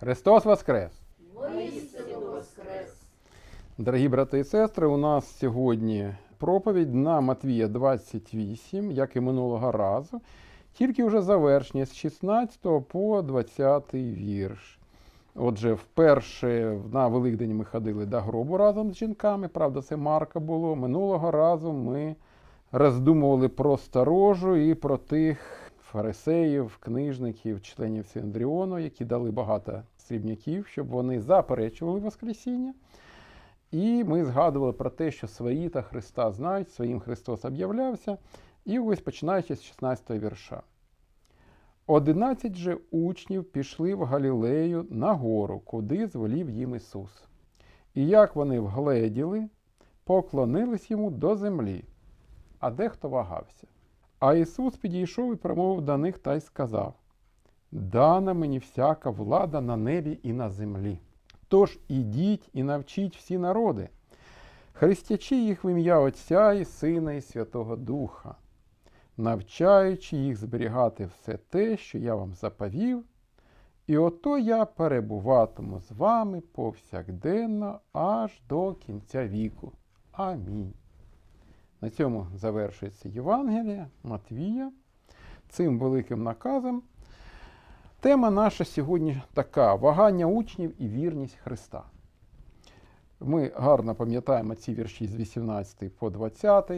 Христос Воскрес! Воістину воскрес! Дорогі брати і сестри, у нас сьогодні проповідь на Матвія 28, як і минулого разу, тільки вже завершення з 16 по 20 вірш. Отже, вперше на Великдень ми ходили до гробу разом з жінками. Правда, це Марка було. Минулого разу ми роздумували про сторожу і про тих фарисеїв, книжників, членів Синдріону, які дали багато срібняків, щоб вони заперечували Воскресіння. І ми згадували про те, що свої та Христа знають, своїм Христос об'являвся. І ось починаючи з 16 вірша. Одинадцять же учнів пішли в Галілею на гору, куди звелів їм Ісус. І як вони вгледіли, поклонились йому до землі, а дехто вагався. А Ісус підійшов і промовив до них та й сказав: Дана мені всяка влада на небі і на землі. Тож ідіть і навчіть всі народи, хрестячи їх в ім'я Отця і Сина і Святого Духа, навчаючи їх зберігати все те, що я вам заповів, і ото я перебуватиму з вами повсякденно аж до кінця віку. Амінь. На цьому завершується Євангеліє Матвія. Цим великим наказом. Тема наша сьогодні така: вагання учнів і вірність Христа. Ми гарно пам'ятаємо ці вірші з 18 по 20,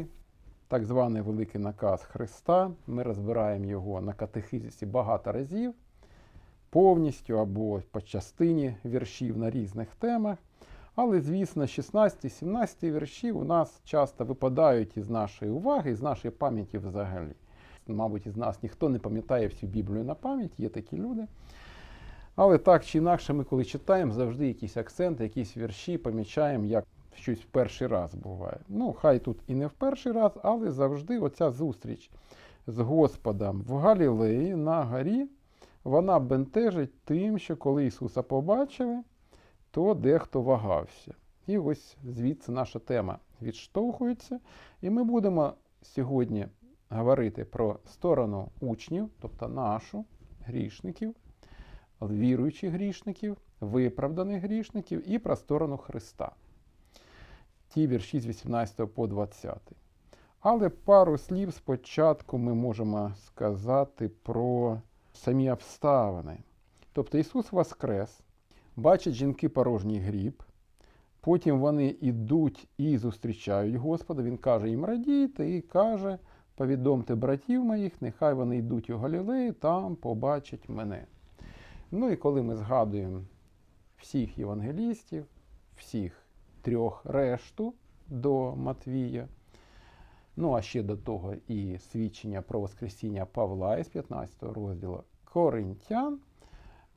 так званий Великий наказ Христа. Ми розбираємо його на катехизисі багато разів, повністю або по частині віршів на різних темах. Але, звісно, 16-17 вірші у нас часто випадають із нашої уваги, із нашої пам'яті взагалі. Мабуть, із нас ніхто не пам'ятає всю Біблію на пам'ять, є такі люди. Але так чи інакше, ми коли читаємо, завжди якісь акценти, якісь вірші помічаємо, як щось в перший раз буває. Ну, хай тут і не в перший раз, але завжди оця зустріч з Господом в Галілеї на горі, вона бентежить тим, що коли Ісуса побачили, то дехто вагався. І ось звідси наша тема відштовхується. І ми будемо сьогодні говорити про сторону учнів, тобто нашу, грішників, віруючих грішників, виправданих грішників, і про сторону Христа. Ті вірші з 18 по 20. Але пару слів спочатку ми можемо сказати про самі обставини. Тобто Ісус Воскрес, бачать жінки порожній гріб, потім вони йдуть і зустрічають Господа. Він каже їм радійте і каже, повідомте братів моїх, нехай вони йдуть у Галілею, там побачать мене. Ну і коли ми згадуємо всіх євангелістів, всіх трьох решту до Матвія, ну а ще до того і свідчення про Воскресіння Павла із 15 розділу Коринтян,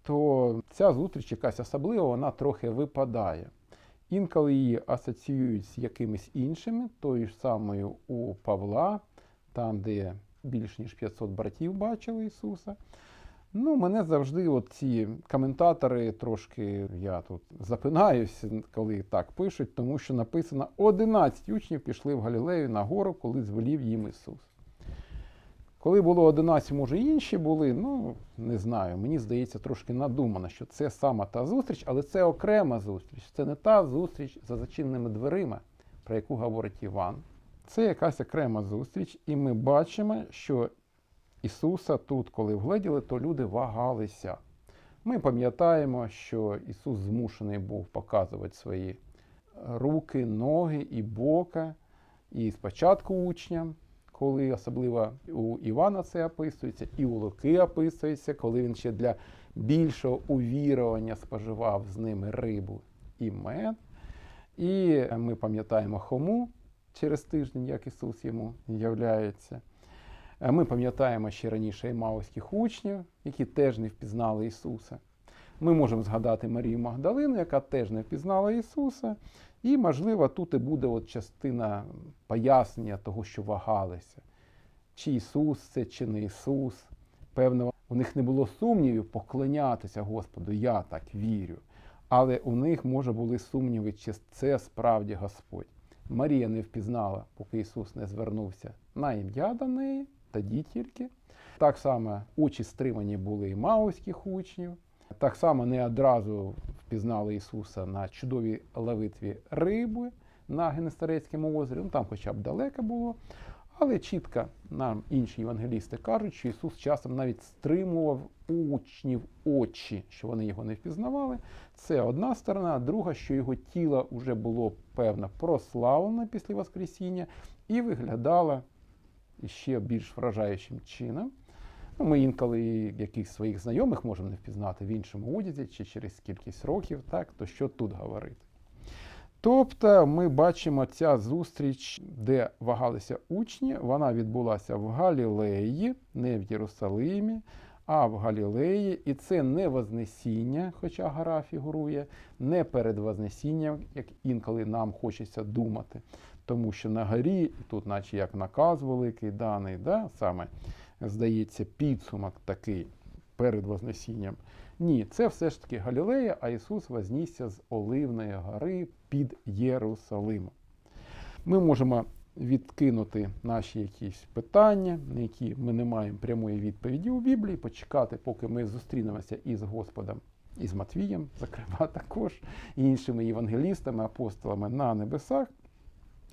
то ця зустріч якась особлива, вона трохи випадає. Інколи її асоціюють з якимись іншими, тою ж самою у Павла, там, де більш ніж 500 братів бачили Ісуса. Ну, мене завжди от ці коментатори трошки, я тут запинаюся, коли так пишуть, тому що написано 11 учнів пішли в Галілею на гору, коли звелів їм Ісус. Коли було 11, може інші були, ну не знаю. Мені здається, трошки надумано, що це саме та зустріч, але це окрема зустріч. Це не та зустріч за зачиненими дверима, про яку говорить Іван. Це якась окрема зустріч, і ми бачимо, що Ісуса тут, коли вгледіли, то люди вагалися. Ми пам'ятаємо, що Ісус змушений був показувати свої руки, ноги і бока, і спочатку учням коли особливо у Івана це описується, і у Луки описується, коли він ще для більшого увірування споживав з ними рибу і мед. І ми пам'ятаємо Хому через тиждень, як Ісус йому являється. Ми пам'ятаємо ще раніше Емауських учнів, які теж не впізнали Ісуса. Ми можемо згадати Марію Магдалину, яка теж не впізнала Ісуса. І, можливо, тут і буде от частина пояснення того, що вагалися. Чи Ісус це, чи не Ісус. Певно, у них не було сумнівів поклонятися Господу, я так вірю. Але у них, може, були сумніви, чи це справді Господь. Марія не впізнала, поки Ісус не звернувся на ім'я до неї, тоді тільки. Так само очі стримані були і маоських учнів. Так само не одразу впізнали Ісуса на чудовій лавитві риби на Генесарецькому озері. Ну там хоча б далеко було. Але чітко нам інші євангелісти кажуть, що Ісус часом навіть стримував учнів очі, що вони його не впізнавали. Це одна сторона, друга, що його тіло вже було певно прославлено після Воскресіння і виглядало ще більш вражаючим чином. Ну, ми інколи якихось своїх знайомих можемо не впізнати в іншому одязі чи через кількість років, так, то що тут говорити? Тобто ми бачимо ця зустріч, де вагалися учні, вона відбулася в Галілеї, не в Єрусалимі, а в Галілеї. І це не Вознесіння, хоча гора фігурує, не перед Вознесінням, як інколи нам хочеться думати. Тому що на горі, тут, наче як наказ великий даний, да, саме здається, підсумок такий перед Вознесінням. Ні, це все ж таки Галілея, а Ісус вознісся з Оливної гори під Єрусалимом. Ми можемо відкинути наші якісь питання, на які ми не маємо прямої відповіді у Біблії, почекати, поки ми зустрінемося із Господом, із Матвієм, зокрема, також і іншими євангелістами, апостолами на небесах.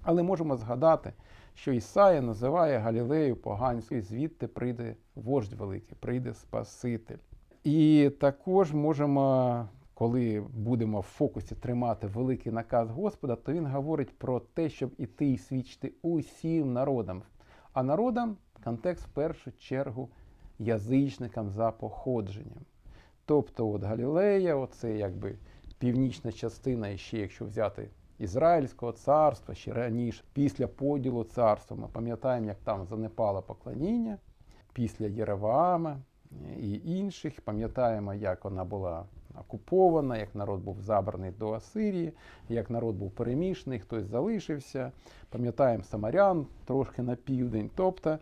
Але можемо згадати, що Ісая називає Галілею поганською, звідти прийде вождь великий, прийде Спаситель. І також можемо, коли будемо в фокусі тримати великий наказ Господа, то він говорить про те, щоб іти і свідчити усім народам. А народам контекст в першу чергу язичникам за походженням. Тобто, от Галілея, оце якби північна частина, і ще якщо взяти Ізраїльського царства, ще раніше, після поділу царства, ми пам'ятаємо, як там занепало поклоніння, після Єреваама і інших. Пам'ятаємо, як вона була окупована, як народ був забраний до Асирії, як народ був перемішаний, хтось залишився. Пам'ятаємо Самарян трошки на південь. Тобто,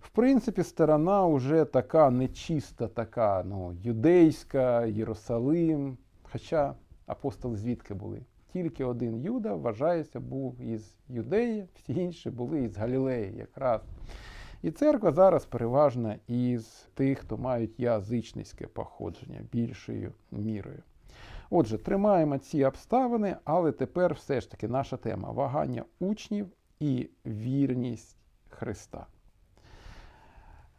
в принципі, сторона вже така нечиста, така ну, юдейська, Єрусалим. Хоча апостоли звідки були? Тільки один Юда, вважається, був із Юдеї, всі інші були із Галілеї якраз. І церква зараз переважна із тих, хто мають язичницьке походження більшою мірою. Отже, тримаємо ці обставини, але тепер все ж таки наша тема вагання учнів і вірність Христа.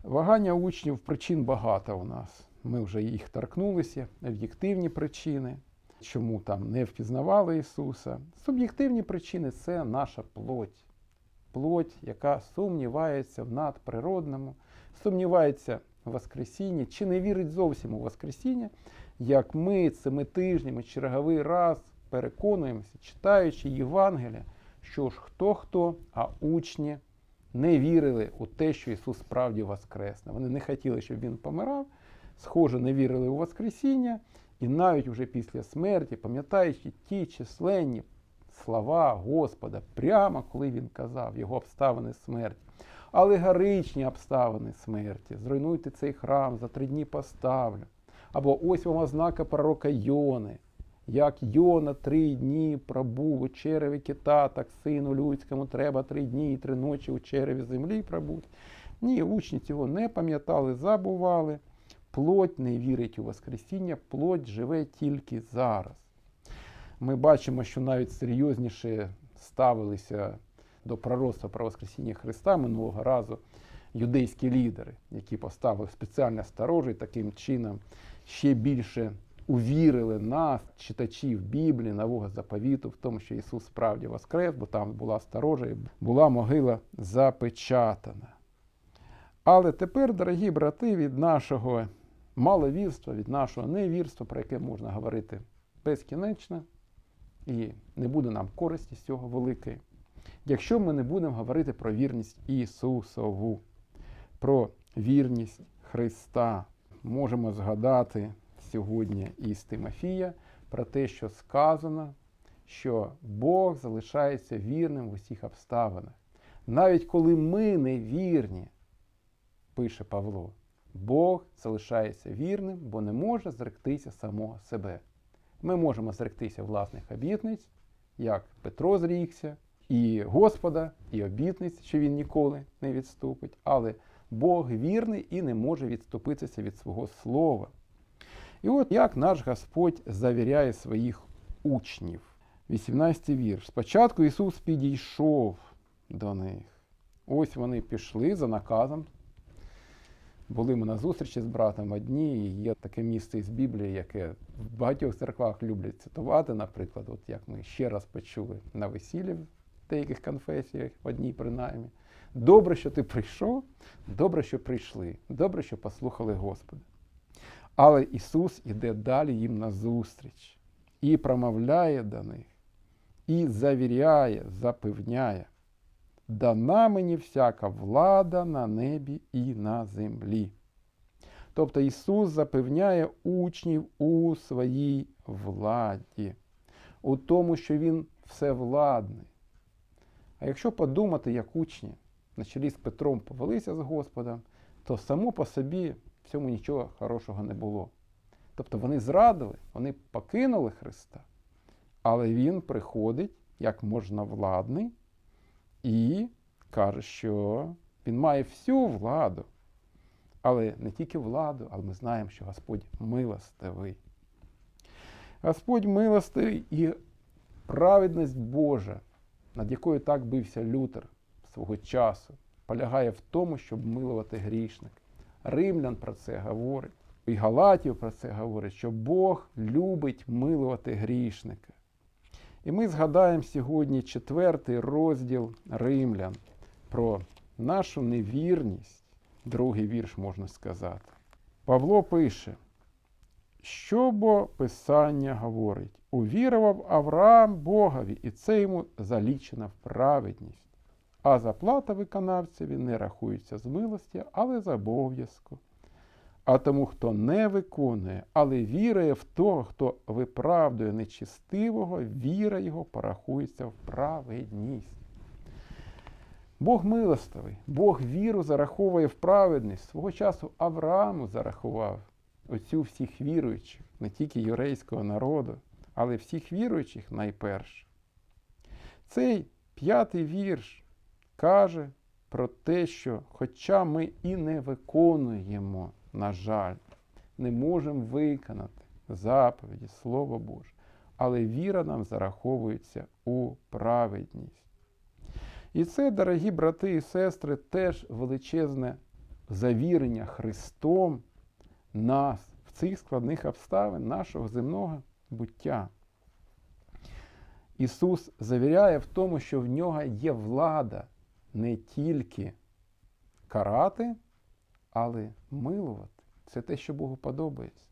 Вагання учнів причин багато у нас. Ми вже їх торкнулися, об'єктивні причини, чому там не впізнавали Ісуса. Суб'єктивні причини це наша плоть плоть, яка сумнівається в надприродному, сумнівається в Воскресінні, чи не вірить зовсім у Воскресіння, як ми цими тижнями черговий раз переконуємося, читаючи Євангелія, що ж хто хто, а учні не вірили у те, що Ісус справді воскресне. Вони не хотіли, щоб Він помирав, схоже, не вірили у Воскресіння, і навіть уже після смерті, пам'ятаючи ті численні слова Господа, прямо коли він казав його обставини смерті. Алегоричні обставини смерті. Зруйнуйте цей храм, за три дні поставлю. Або ось вам ознака пророка Йони. Як Йона три дні пробув у череві кита, так сину людському треба три дні і три ночі у череві землі пробути. Ні, учні цього не пам'ятали, забували. Плоть не вірить у Воскресіння, плоть живе тільки зараз ми бачимо, що навіть серйозніше ставилися до пророцтва про Воскресіння Христа минулого разу юдейські лідери, які поставили спеціально сторожі, таким чином ще більше увірили нас, читачів Біблії, нового заповіту, в тому, що Ісус справді воскрес, бо там була сторожа і була могила запечатана. Але тепер, дорогі брати, від нашого маловірства, від нашого невірства, про яке можна говорити безкінечно, і не буде нам користі з цього великої, якщо ми не будемо говорити про вірність Ісусову, про вірність Христа. Можемо згадати сьогодні із Тимофія про те, що сказано, що Бог залишається вірним в усіх обставинах. Навіть коли ми не вірні, пише Павло, Бог залишається вірним, бо не може зректися самого себе. Ми можемо зректися власних обітниць, як Петро зрікся, і Господа, і обітниць, що він ніколи не відступить. Але Бог вірний і не може відступитися від свого слова. І от як наш Господь завіряє своїх учнів. 18 вірш. Спочатку Ісус підійшов до них. Ось вони пішли за наказом. Були ми на зустрічі з братом одні, і є таке місце із Біблії, яке в багатьох церквах люблять цитувати, наприклад, от як ми ще раз почули на весіллі в деяких конфесіях, одній принаймні. Добре, що ти прийшов, добре, що прийшли, добре, що послухали Господа. Але Ісус іде далі їм назустріч і промовляє до них, і завіряє, запевняє, дана мені всяка влада на небі і на землі. Тобто Ісус запевняє учнів у своїй владі, у тому, що Він всевладний. А якщо подумати, як учні на чолі з Петром повелися з Господом, то само по собі в цьому нічого хорошого не було. Тобто вони зрадили, вони покинули Христа, але Він приходить як можновладний і каже, що Він має всю владу. Але не тільки владу, але ми знаємо, що Господь милостивий. Господь милостивий і праведність Божа, над якою так бився Лютер свого часу, полягає в тому, щоб милувати грішник. Римлян про це говорить, і Галатів про це говорить, що Бог любить милувати грішника. І ми згадаємо сьогодні четвертий розділ Римлян про нашу невірність, другий вірш можна сказати. Павло пише, що бо Писання говорить: увірував Авраам Богові, і це йому залічено в праведність. А заплата виконавцеві не рахується з милості, але з обов'язку. А тому, хто не виконує, але вірує в того, хто виправдує нечистивого, віра його порахується в праведність. Бог милостивий, Бог віру зараховує в праведність. Свого часу Аврааму зарахував оцю всіх віруючих, не тільки єврейського народу, але всіх віруючих найперше. Цей п'ятий вірш каже про те, що, хоча ми і не виконуємо, на жаль, не можемо виконати заповіді, Слово Боже, але віра нам зараховується у праведність. І це, дорогі брати і сестри, теж величезне завірення Христом нас в цих складних обставин нашого земного буття. Ісус завіряє в тому, що в нього є влада не тільки карати, але милувати. Це те, що Богу подобається.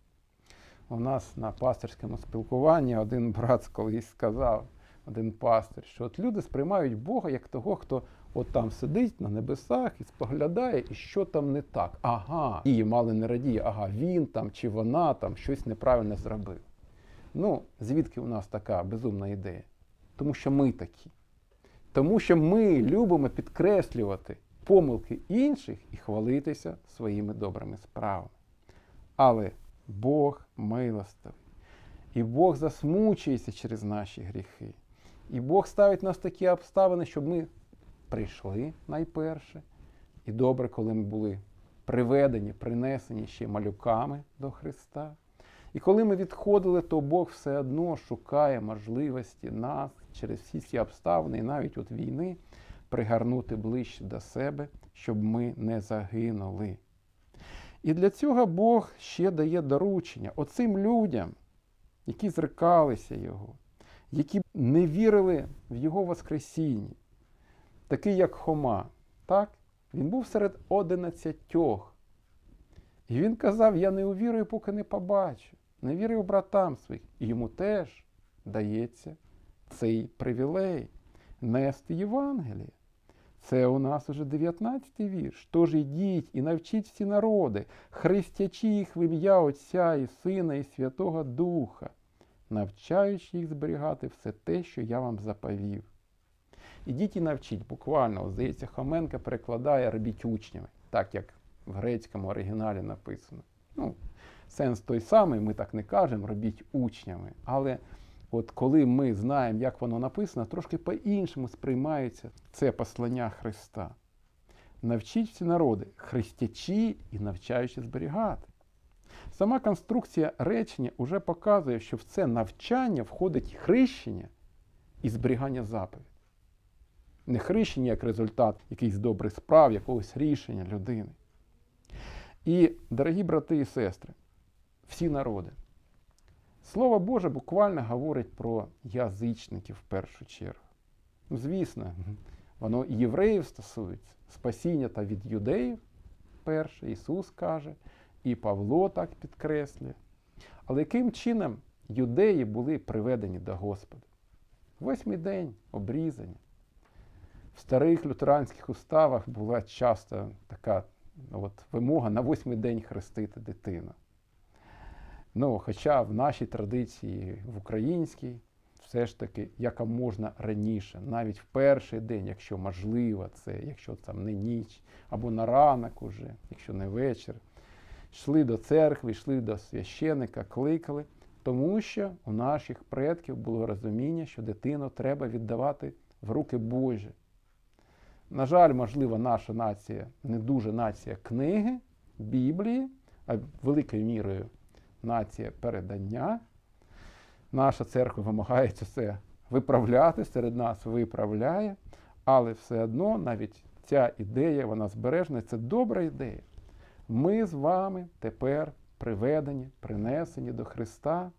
У нас на пастирському спілкуванні один брат колись сказав, один пастир, що от люди сприймають Бога як того, хто от там сидить на небесах і споглядає, і що там не так. Ага, і мали не радіє, ага, він там чи вона там щось неправильно зробив. Ну, звідки у нас така безумна ідея? Тому що ми такі. Тому що ми любимо підкреслювати помилки інших і хвалитися своїми добрими справами. Але Бог милостивий. І Бог засмучується через наші гріхи. І Бог ставить нас такі обставини, щоб ми прийшли найперше. І добре, коли ми були приведені, принесені ще малюками до Христа. І коли ми відходили, то Бог все одно шукає можливості нас через всі ці обставини, і навіть от війни, пригарнути ближче до себе, щоб ми не загинули. І для цього Бог ще дає доручення оцим людям, які зрикалися Його, які не вірили в Його Воскресіння, такий як Хома. Так? Він був серед одинадцятьох. І він казав: Я не увірую, поки не побачу. Не вірив братам своїх. І йому теж дається цей привілей нести Євангеліє. Це у нас уже 19 вірш. Тож ідіть і навчіть всі народи, хрестячи їх в ім'я Отця і Сина, і Святого Духа, навчаючи їх зберігати все те, що я вам заповів. Ідіть і навчіть, буквально, здається, Хоменко перекладає робіть учнями, так як в грецькому оригіналі написано. Ну, Сенс той самий, ми так не кажемо, робіть учнями. Але от коли ми знаємо, як воно написано, трошки по-іншому сприймається це послання Христа. Навчіть всі народи, хрестячи і навчаючи зберігати. Сама конструкція речення вже показує, що в це навчання входить хрещення і зберігання заповідей. Не хрещення як результат якихось добрих справ, якогось рішення людини. І, дорогі брати і сестри, всі народи, Слово Боже буквально говорить про язичників в першу чергу. Ну, звісно, воно і євреїв стосується, спасіння та від юдеїв, перше, Ісус каже, і Павло так підкреслює. Але яким чином юдеї були приведені до Господа? Восьмий день обрізані. В старих лютеранських уставах була часто така ну, от, вимога на восьмий день хрестити дитину. Ну, хоча в нашій традиції, в українській, все ж таки, яка можна раніше, навіть в перший день, якщо можливо, це, якщо там не ніч, або на ранок уже, якщо не вечір, йшли до церкви, йшли до священика, кликали, тому що у наших предків було розуміння, що дитину треба віддавати в руки Божі. На жаль, можливо, наша нація не дуже нація книги, Біблії, а великою мірою нація передання. Наша церква вимагається це виправляти, серед нас виправляє, але все одно навіть ця ідея, вона збережена, це добра ідея. Ми з вами тепер приведені, принесені до Христа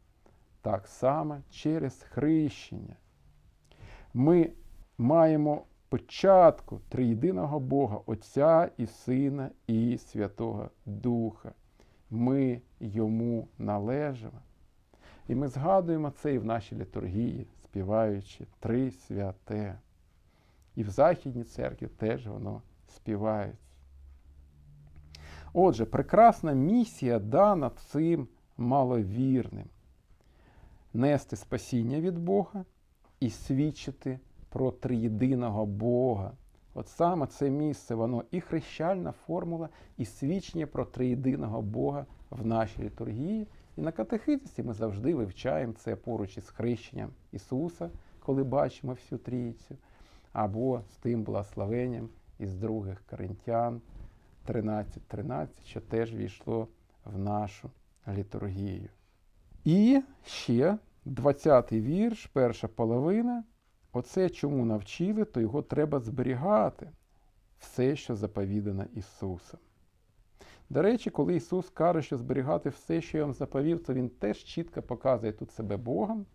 так само через хрещення. Ми маємо початку триєдиного Бога, Отця і Сина і Святого Духа. Ми йому належимо. І ми згадуємо це і в нашій літургії, співаючи три святе. І в Західній церкві теж воно співається. Отже, прекрасна місія дана цим маловірним нести спасіння від Бога і свідчити про триєдиного Бога. От саме це місце, воно і хрещальна формула, і свідчення про триєдиного Бога в нашій літургії. І на катехизисі ми завжди вивчаємо це поруч із хрещенням Ісуса, коли бачимо всю трійцю, або з тим благословенням із других Коринтян 13.13, що теж війшло в нашу літургію. І ще 20-й вірш, перша половина. Оце чому навчили, то його треба зберігати, все, що заповідано Ісусом. До речі, коли Ісус каже, що зберігати все, що я вам заповів, то Він теж чітко показує тут себе Богом.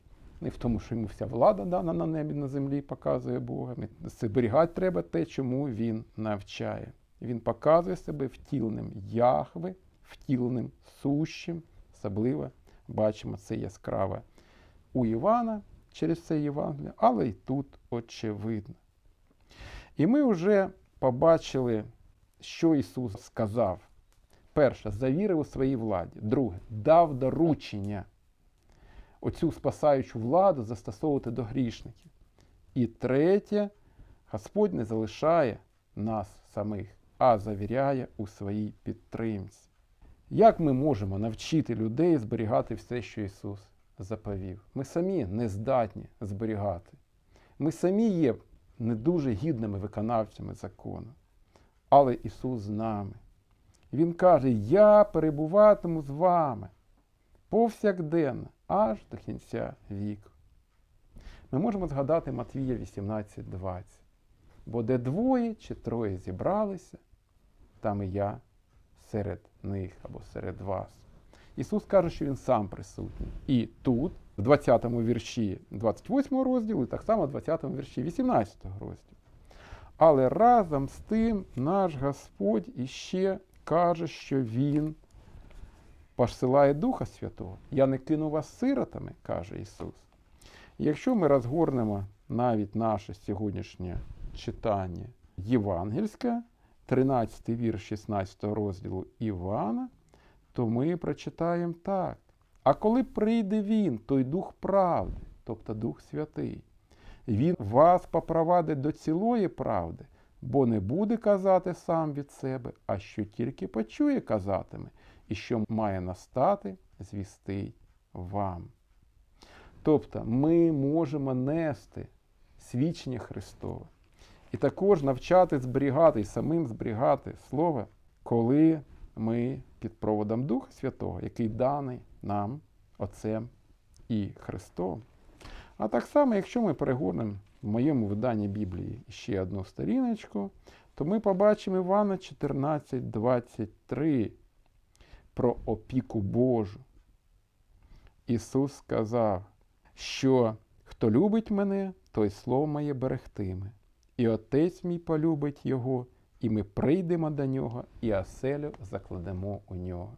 Не в тому, що йому вся влада дана на небі, на землі, показує Бога. Зберігати треба те, чому Він навчає. Він показує себе втіленим Яхве, втіленим сущим. Особливо бачимо це яскраво у Івана через це Євангеліє, але і тут очевидно. І ми вже побачили, що Ісус сказав. Перше, завірив у своїй владі. Друге, дав доручення оцю спасаючу владу застосовувати до грішників. І третє, Господь не залишає нас самих, а завіряє у своїй підтримці. Як ми можемо навчити людей зберігати все, що Ісус заповів? Ми самі не здатні зберігати. Ми самі є не дуже гідними виконавцями закону. Але Ісус з нами. Він каже: Я перебуватиму з вами повсякденно, аж до кінця віку. Ми можемо згадати Матвія 18:20. Бо де двоє чи троє зібралися, там і я серед них або серед вас. Ісус каже, що Він сам присутній. І тут, в 20 му вірші 28 розділу, і так само в 20 му вірші 18 розділу. Але разом з тим наш Господь іще каже, що Він посилає Духа Святого. Я не кину вас сиротами, каже Ісус. Якщо ми розгорнемо навіть наше сьогоднішнє читання євангельське, 13 вірш 16 розділу Івана, то ми прочитаємо так. А коли прийде Він, той Дух правди, тобто Дух Святий, Він вас попровадить до цілої правди, бо не буде казати сам від себе, а що тільки почує казатиме, і що має настати, звістить вам. Тобто ми можемо нести свідчення Христове. І також навчати зберігати і самим зберігати Слово, коли ми під проводом Духа Святого, який даний нам Отцем і Христом. А так само, якщо ми перегорнемо в моєму виданні Біблії ще одну сторіночку, то ми побачимо Івана 14, 23 про опіку Божу. Ісус сказав, що хто любить мене, той слово моє берегтиме, і Отець мій полюбить Його, і ми прийдемо до нього, і оселю закладемо у нього.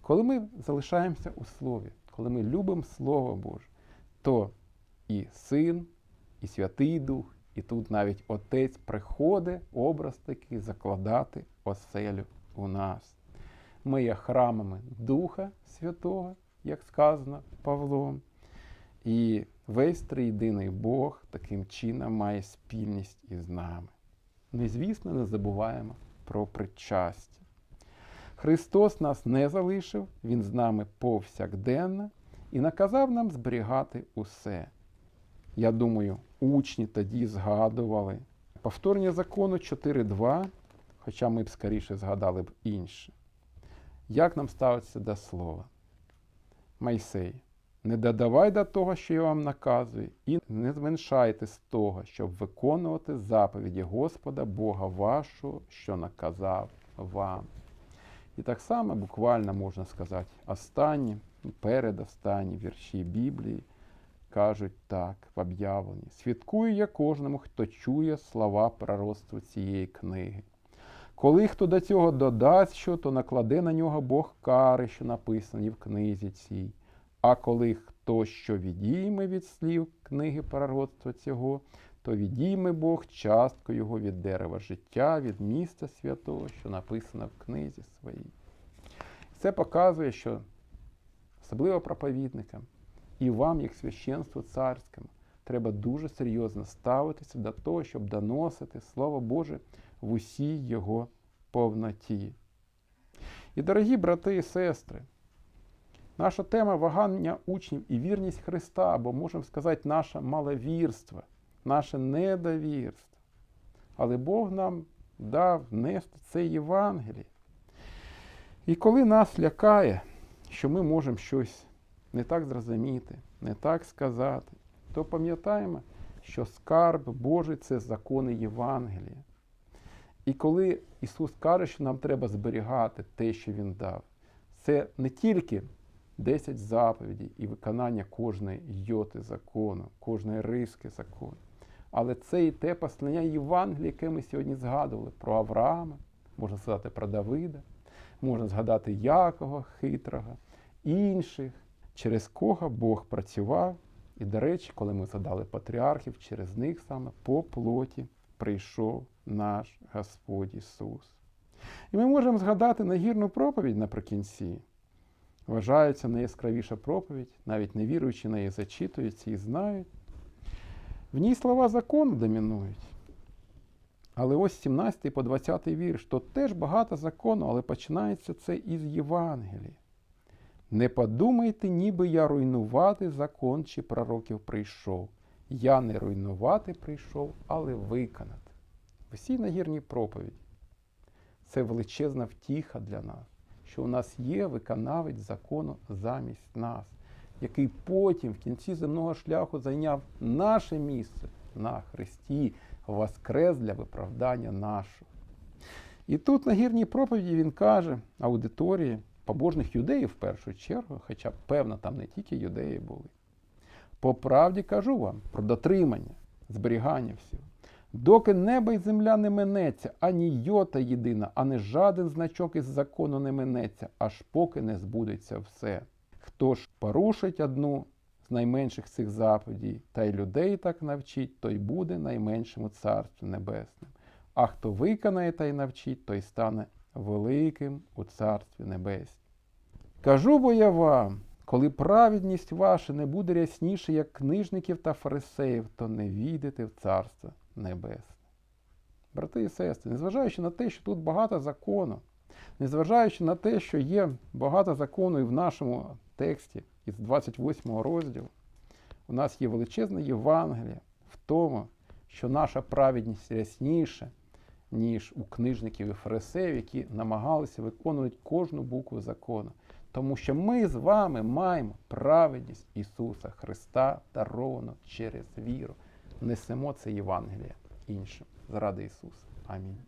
Коли ми залишаємося у Слові, коли ми любимо Слово Боже, то і Син, і Святий Дух, і тут навіть Отець приходить, образ такий, закладати оселю у нас. Ми є храмами Духа Святого, як сказано Павлом. І весь триєдиний Бог таким чином має спільність із нами. І, звісно, не забуваємо про причастя. Христос нас не залишив, Він з нами повсякденно і наказав нам зберігати усе. Я думаю, учні тоді згадували повторення закону 4.2, хоча ми б скоріше згадали б інше. Як нам ставиться до слова? Майсей, не додавай до того, що я вам наказую, і не зменшайте з того, щоб виконувати заповіді Господа Бога вашого, що наказав вам. І так само буквально можна сказати, останні, передостанні вірші Біблії кажуть так в об'явленні. Свідкую я кожному, хто чує слова пророцтва цієї книги. Коли хто до цього додасть що, то накладе на нього Бог кари, що написані в книзі цій. А коли хто що відійме від слів книги пророцтва цього, то відійме Бог частку його від дерева життя, від міста святого, що написано в книзі своїй. Це показує, що особливо проповідникам і вам, як священству царському, треба дуже серйозно ставитися до того, щоб доносити Слово Боже в усій його повноті. І, дорогі брати і сестри, наша тема вагання учнів і вірність Христа, або можемо сказати, наше маловірство, наше недовірство. Але Бог нам дав нести це Євангеліє. І коли нас лякає, що ми можемо щось не так зрозуміти, не так сказати, то пам'ятаємо, що скарб Божий це закони Євангелія. І коли Ісус каже, що нам треба зберігати те, що Він дав, це не тільки 10 заповідей і виконання кожної йоти закону, кожної риски закону, але це і те послання Євангелія, яке ми сьогодні згадували про Авраама, можна сказати про Давида, можна згадати Якова хитрого, інших, через кого Бог працював. І, до речі, коли ми згадали патріархів, через них саме по плоті прийшов наш Господь Ісус. І ми можемо згадати нагірну проповідь наприкінці. Вважається найяскравіша проповідь, навіть невіруючі неї зачитуються і знають. В ній слова закону домінують. Але ось 17 по 20 вірш, то теж багато закону, але починається це із Євангелія. Не подумайте, ніби я руйнувати закон чи пророків прийшов. Я не руйнувати прийшов, але виконати. В усій нагірній проповіді. Це величезна втіха для нас, що у нас є виконавець закону замість нас, який потім в кінці земного шляху зайняв наше місце на Христі, воскрес для виправдання нашого. І тут на гірній проповіді він каже аудиторії, побожних юдеїв в першу чергу, хоча, певно, там не тільки юдеї були. По правді кажу вам про дотримання, зберігання всього. Доки небо і земля не минеться, ані йота єдина, а не жаден значок із закону не минеться, аж поки не збудеться все. Хто ж порушить одну з найменших цих заповідей, та й людей так навчить, той буде найменшим у Царстві Небесним. А хто виконає та й навчить, той стане великим у Царстві Небеснім. Кажу бо я вам, коли праведність ваша не буде рясніше, як книжників та фарисеїв, то не війдете в Царство Небесне. Брати і сестри, незважаючи на те, що тут багато закону, незважаючи на те, що є багато закону і в нашому тексті із 28 розділу, у нас є величезне Євангеліє в тому, що наша праведність рясніша ніж у книжників і фарисеїв, які намагалися виконувати кожну букву закону. Тому що ми з вами маємо праведність Ісуса Христа, даровану через віру несемо це Євангеліє іншим заради Ісуса. Амінь.